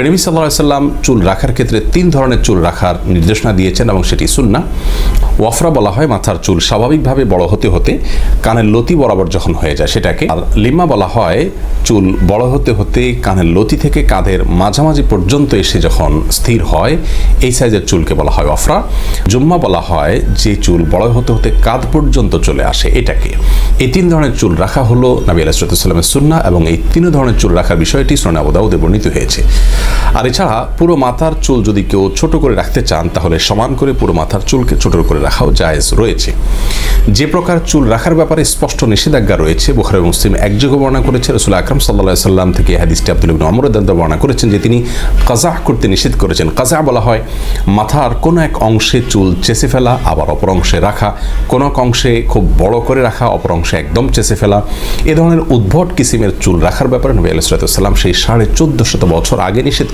প্রেমী সাল্লাহ সাল্লাম চুল রাখার ক্ষেত্রে তিন ধরনের চুল রাখার নির্দেশনা দিয়েছেন এবং সেটি সুন্না ওয়াফরা বলা হয় মাথার চুল স্বাভাবিকভাবে বড় হতে হতে কানের লতি বরাবর যখন হয়ে যায় সেটাকে। আর লিম্মা বলা হয় চুল বড় হতে হতে কানের লতি থেকে কাঁধের মাঝামাঝি পর্যন্ত এসে যখন স্থির হয়, এই সাইজের চুলকে বলা হয় অফরা জুম্মা বলা হয় যে চুল বড় হতে হতে কাঁধ পর্যন্ত চলে আসে এটাকে। এই তিন ধরনের চুল রাখা হলো নবী আলাইসালামের সুন্না এবং এই তিন ধরনের চুল রাখার বিষয়টি সোনাবদাউদে বর্ণিত হয়েছে। আর এছাড়া পুরো মাথার চুল যদি কেউ ছোট করে রাখতে চান, তাহলে সমান করে পুরো মাথার চুলকে ছোট করে রাখাও জায়েজ রয়েছে। যে প্রকার চুল রাখার ব্যাপারে স্পষ্ট নিষেধাজ্ঞা রয়েছে, বুখারি মুসলিম একযোগে বর্ণনা করেছে রসুল আকরম সাল্লাহ সাল্লাম থেকে হাদিসটি আব্দুল ইবিন অমর দান্ত বর্ণনা করেছেন যে তিনি কাজা করতে নিষেধ করেছেন। কাজা বলা হয় মাথার কোনো এক অংশে চুল চেষে ফেলা, আবার অপর অংশে রাখা। কোনো এক অংশে খুব বড় করে রাখা, অপর অংশে একদম চেষে ফেলা। এ ধরনের উদ্ভট কিসিমের চুল রাখার ব্যাপারে নবী আলাইসালাম সেই সাড়ে চোদ্দ শত বছর আগে নিষেধ